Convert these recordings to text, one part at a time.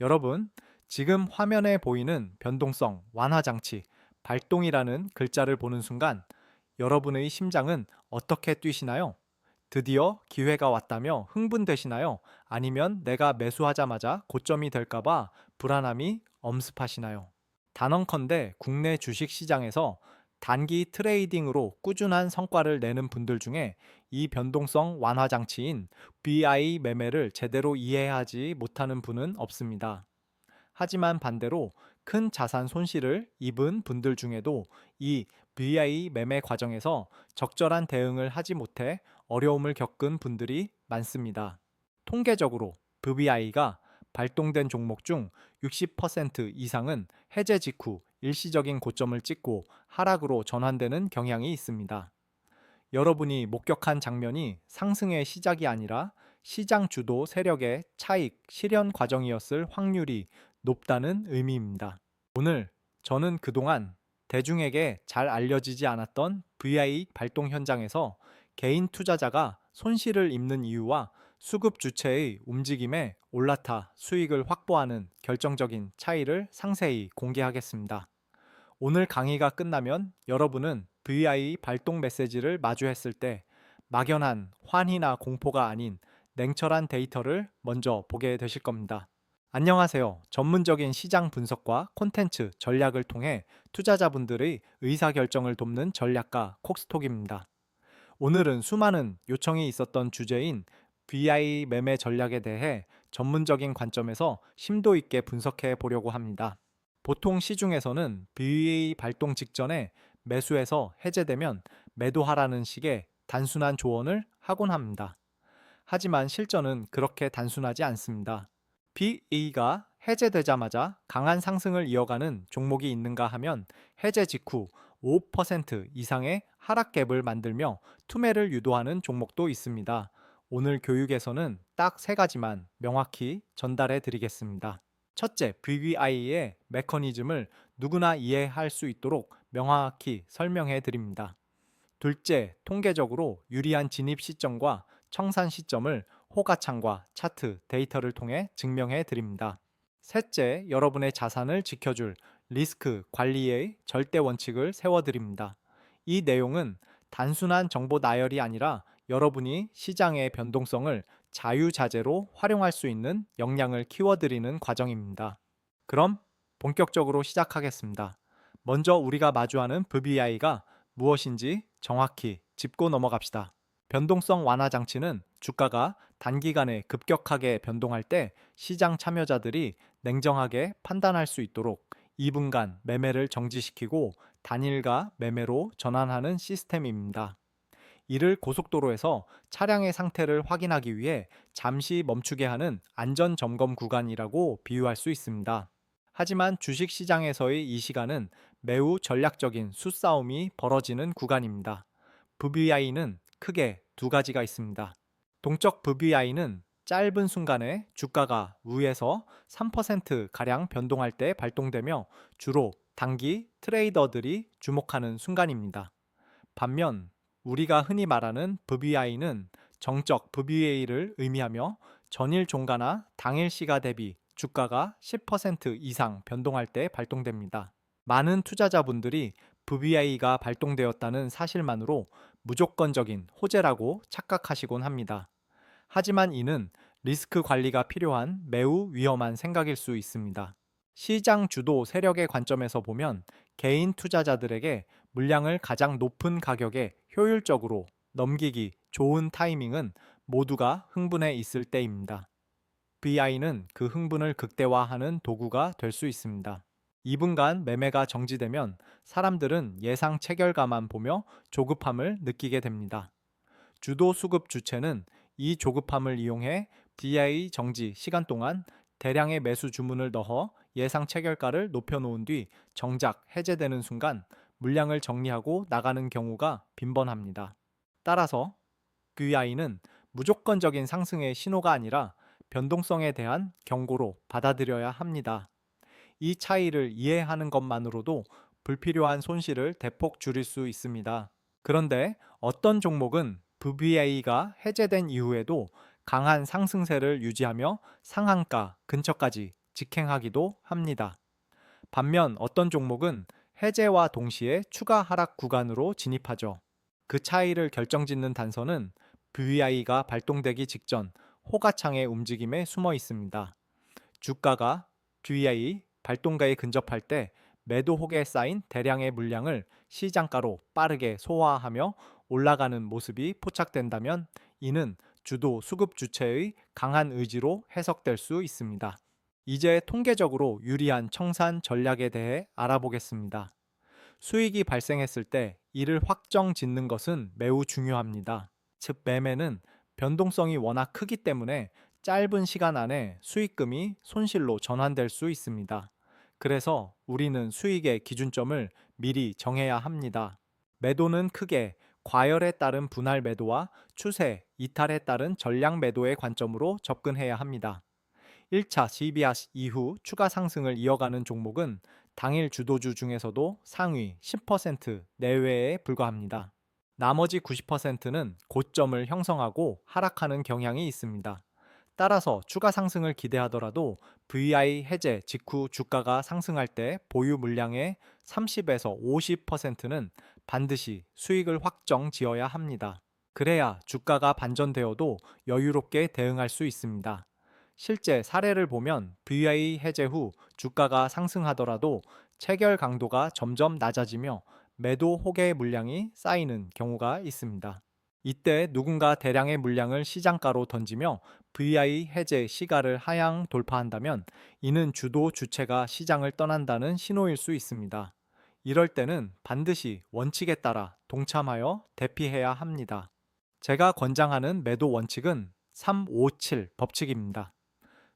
여러분, 지금 화면에 보이는 변동성 완화 장치 발동이라는 글자를 보는 순간 여러분의 심장은 어떻게 뛰시나요? 드디어 기회가 왔다며 흥분되시나요? 아니면 내가 매수하자마자 고점이 될까봐 불안함이 엄습하시나요? 단언컨대 국내 주식 시장에서 단기 트레이딩으로 꾸준한 성과를 내는 분들 중에 이 변동성 완화 장치인 BI 매매를 제대로 이해하지 못하는 분은 없습니다. 하지만 반대로 큰 자산 손실을 입은 분들 중에도 이 BI 매매 과정에서 적절한 대응을 하지 못해 어려움을 겪은 분들이 많습니다. 통계적으로 VBI가 발동된 종목 중 60% 이상은 해제 직후 일시적인 고점을 찍고 하락으로 전환되는 경향이 있습니다. 여러분이 목격한 장면이 상승의 시작이 아니라 시장 주도 세력의 차익 실현 과정이었을 확률이 높다는 의미입니다. 오늘 저는 그동안 대중에게 잘 알려지지 않았던 VI 발동 현장에서 개인 투자자가 손실을 입는 이유와 수급 주체의 움직임에 올라타 수익을 확보하는 결정적인 차이를 상세히 공개하겠습니다. 오늘 강의가 끝나면 여러분은 VI 발동 메시지를 마주했을 때 막연한 환희나 공포가 아닌 냉철한 데이터를 먼저 보게 되실 겁니다. 안녕하세요. 전문적인 시장 분석과 콘텐츠 전략을 통해 투자자분들의 의사결정을 돕는 전략가 콕스톡입니다. 오늘은 수많은 요청이 있었던 주제인 VI 매매 전략에 대해 전문적인 관점에서 심도 있게 분석해 보려고 합니다. 보통 시중에서는 VA 발동 직전에 매수해서 해제되면 매도하라는 식의 단순한 조언을 하곤 합니다. 하지만 실전은 그렇게 단순하지 않습니다. BA가 해제되자마자 강한 상승을 이어가는 종목이 있는가 하면 해제 직후 5% 이상의 하락갭을 만들며 투매를 유도하는 종목도 있습니다. 오늘 교육에서는 딱 세 가지만 명확히 전달해 드리겠습니다. 첫째, VBI의 메커니즘을 누구나 이해할 수 있도록 명확히 설명해 드립니다. 둘째, 통계적으로 유리한 진입 시점과 청산 시점을 호가창과 차트, 데이터를 통해 증명해 드립니다. 셋째, 여러분의 자산을 지켜줄 리스크 관리의 절대 원칙을 세워 드립니다. 이 내용은 단순한 정보 나열이 아니라 여러분이 시장의 변동성을 자유자재로 활용할 수 있는 역량을 키워드리는 과정입니다. 그럼 본격적으로 시작하겠습니다. 먼저 우리가 마주하는 VBI가 무엇인지 정확히 짚고 넘어갑시다. 변동성 완화 장치는 주가가 단기간에 급격하게 변동할 때 시장 참여자들이 냉정하게 판단할 수 있도록 2분간 매매를 정지시키고 단일가 매매로 전환하는 시스템입니다. 이를 고속도로에서 차량의 상태를 확인하기 위해 잠시 멈추게 하는 안전 점검 구간이라고 비유할 수 있습니다. 하지만 주식 시장에서의 이 시간은 매우 전략적인 수싸움이 벌어지는 구간입니다. VBI는 크게 두 가지가 있습니다. 동적 VBI는 짧은 순간에 주가가 위에서 3%가량 변동할 때 발동되며 주로 단기 트레이더들이 주목하는 순간입니다. 반면 우리가 흔히 말하는 VBI는 정적 VBA를 의미하며 전일 종가나 당일 시가 대비 주가가 10% 이상 변동할 때 발동됩니다. 많은 투자자분들이 VBI가 발동되었다는 사실만으로 무조건적인 호재라고 착각하시곤 합니다. 하지만 이는 리스크 관리가 필요한 매우 위험한 생각일 수 있습니다. 시장 주도 세력의 관점에서 보면 개인 투자자들에게 물량을 가장 높은 가격에 효율적으로 넘기기 좋은 타이밍은 모두가 흥분해 있을 때입니다. VI는 그 흥분을 극대화하는 도구가 될 수 있습니다. 2분간 매매가 정지되면 사람들은 예상 체결가만 보며 조급함을 느끼게 됩니다. 주도 수급 주체는 이 조급함을 이용해 DI 정지 시간 동안 대량의 매수 주문을 넣어 예상 체결가를 높여놓은 뒤 정작 해제되는 순간 물량을 정리하고 나가는 경우가 빈번합니다. 따라서 VI는 무조건적인 상승의 신호가 아니라 변동성에 대한 경고로 받아들여야 합니다. 이 차이를 이해하는 것만으로도 불필요한 손실을 대폭 줄일 수 있습니다. 그런데 어떤 종목은 VBA가 해제된 이후에도 강한 상승세를 유지하며 상한가 근처까지 직행하기도 합니다. 반면 어떤 종목은 해제와 동시에 추가 하락 구간으로 진입하죠. 그 차이를 결정짓는 단서는 VI가 발동되기 직전 호가창의 움직임에 숨어 있습니다. 주가가 VI 발동가에 근접할 때 매도 혹에 쌓인 대량의 물량을 시장가로 빠르게 소화하며 올라가는 모습이 포착된다면 이는 주도 수급 주체의 강한 의지로 해석될 수 있습니다. 이제 통계적으로 유리한 청산 전략에 대해 알아보겠습니다. 수익이 발생했을 때 이를 확정 짓는 것은 매우 중요합니다. 즉, 매매는 변동성이 워낙 크기 때문에 짧은 시간 안에 수익금이 손실로 전환될 수 있습니다. 그래서 우리는 수익의 기준점을 미리 정해야 합니다. 매도는 크게 과열에 따른 분할 매도와 추세, 이탈에 따른 전량 매도의 관점으로 접근해야 합니다. 1차 CBR 이후 추가 상승을 이어가는 종목은 당일 주도주 중에서도 상위 10% 내외에 불과합니다. 나머지 90%는 고점을 형성하고 하락하는 경향이 있습니다. 따라서 추가 상승을 기대하더라도 VI 해제 직후 주가가 상승할 때 보유 물량의 30에서 50%는 반드시 수익을 확정 지어야 합니다. 그래야 주가가 반전되어도 여유롭게 대응할 수 있습니다. 실제 사례를 보면 VI 해제 후 주가가 상승하더라도 체결 강도가 점점 낮아지며 매도 호개 물량이 쌓이는 경우가 있습니다. 이때 누군가 대량의 물량을 시장가로 던지며 VI 해제 시가를 하향 돌파한다면 이는 주도 주체가 시장을 떠난다는 신호일 수 있습니다. 이럴 때는 반드시 원칙에 따라 동참하여 대피해야 합니다. 제가 권장하는 매도 원칙은 357 법칙입니다.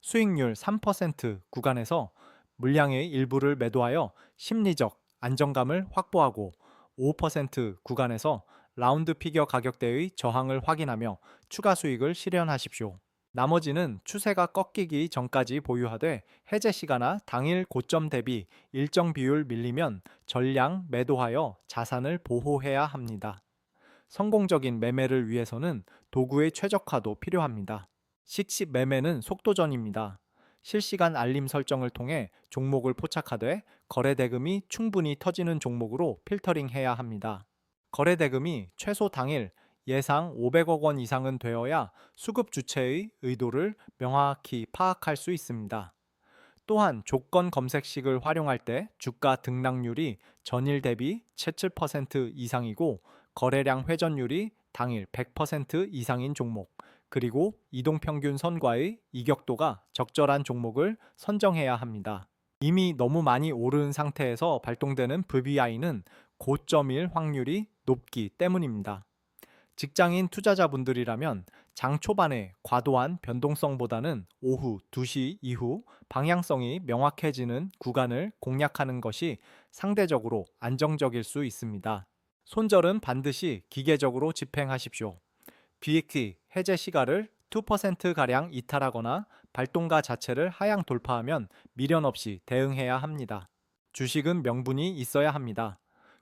수익률 3% 구간에서 물량의 일부를 매도하여 심리적 안정감을 확보하고 5% 구간에서 라운드 피겨 가격대의 저항을 확인하며 추가 수익을 실현하십시오. 나머지는 추세가 꺾이기 전까지 보유하되 해제 시가나 당일 고점 대비 일정 비율 밀리면 전량 매도하여 자산을 보호해야 합니다. 성공적인 매매를 위해서는 도구의 최적화도 필요합니다. 식시 매매는 속도전입니다. 실시간 알림 설정을 통해 종목을 포착하되 거래 대금이 충분히 터지는 종목으로 필터링해야 합니다. 거래 대금이 최소 당일 예상 500억 원 이상은 되어야 수급 주체의 의도를 명확히 파악할 수 있습니다. 또한 조건 검색식을 활용할 때 주가 등락률이 전일 대비 77% 이상이고 거래량 회전율이 당일 100% 이상인 종목, 그리고 이동평균 선과의 이격도가 적절한 종목을 선정해야 합니다. 이미 너무 많이 오른 상태에서 발동되는 VBI는 고점일 확률이 높기 때문입니다. 직장인 투자자분들이라면 장 초반에 과도한 변동성보다는 오후 2시 이후 방향성이 명확해지는 구간을 공략하는 것이 상대적으로 안정적일 수 있습니다. 손절은 반드시 기계적으로 집행하십시오. BXT 해제 시가를 2%가량 이탈하거나 발동가 자체를 하향 돌파하면 미련 없이 대응해야 합니다. 주식은 명분이 있어야 합니다.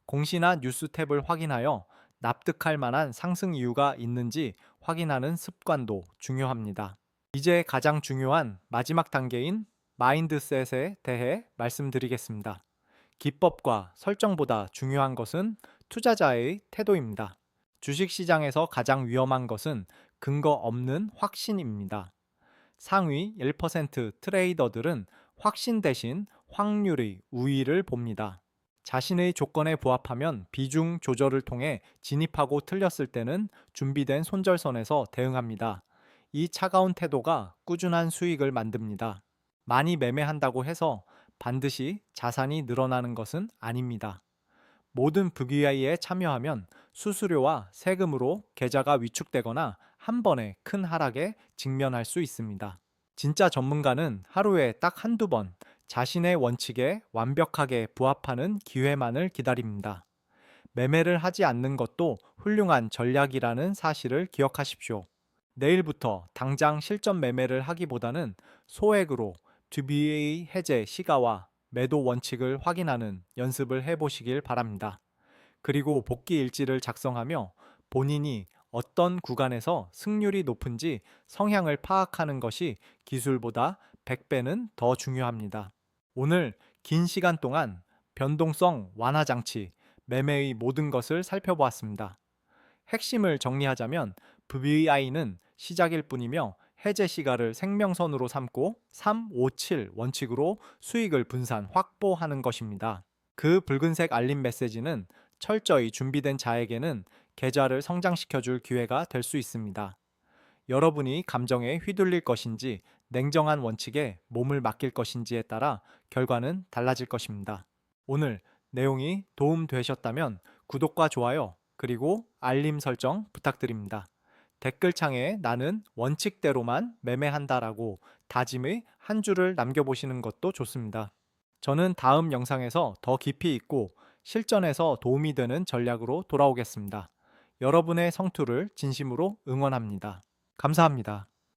공시나 뉴스 탭을 확인하여 납득할 만한 상승 이유가 있는지 확인하는 습관도 중요합니다. 이제 가장 중요한 마지막 단계인 마인드셋에 대해 말씀드리겠습니다. 기법과 설정보다 중요한 것은 투자자의 태도입니다. 주식 시장에서 가장 위험한 것은 근거 없는 확신입니다. 상위 1% 트레이더들은 확신 대신 확률의 우위를 봅니다. 자신의 조건에 부합하면 비중 조절을 통해 진입하고 틀렸을 때는 준비된 손절선에서 대응합니다. 이 차가운 태도가 꾸준한 수익을 만듭니다. 많이 매매한다고 해서 반드시 자산이 늘어나는 것은 아닙니다. 모든 VI에 참여하면 수수료와 세금으로 계좌가 위축되거나 한 번에 큰 하락에 직면할 수 있습니다. 진짜 전문가는 하루에 딱 한두 번 자신의 원칙에 완벽하게 부합하는 기회만을 기다립니다. 매매를 하지 않는 것도 훌륭한 전략이라는 사실을 기억하십시오. 내일부터 당장 실전 매매를 하기보다는 소액으로 DBA 해제 시가와 매도 원칙을 확인하는 연습을 해보시길 바랍니다. 그리고 복귀 일지를 작성하며 본인이 어떤 구간에서 승률이 높은지 성향을 파악하는 것이 기술보다 100배는 더 중요합니다. 오늘 긴 시간 동안 변동성 완화 장치, 매매의 모든 것을 살펴보았습니다. 핵심을 정리하자면 VI는 시작일 뿐이며 해제 시가를 생명선으로 삼고 3, 5, 7 원칙으로 수익을 분산 확보하는 것입니다. 그 붉은색 알림 메시지는 철저히 준비된 자에게는 계좌를 성장시켜 줄 기회가 될 수 있습니다. 여러분이 감정에 휘둘릴 것인지 냉정한 원칙에 몸을 맡길 것인지에 따라 결과는 달라질 것입니다. 오늘 내용이 도움 되셨다면 구독과 좋아요 그리고 알림 설정 부탁드립니다. 댓글창에 나는 원칙대로만 매매한다라고 다짐의 한 줄을 남겨보시는 것도 좋습니다. 저는 다음 영상에서 더 깊이 있고 실전에서 도움이 되는 전략으로 돌아오겠습니다. 여러분의 성투를 진심으로 응원합니다. 감사합니다.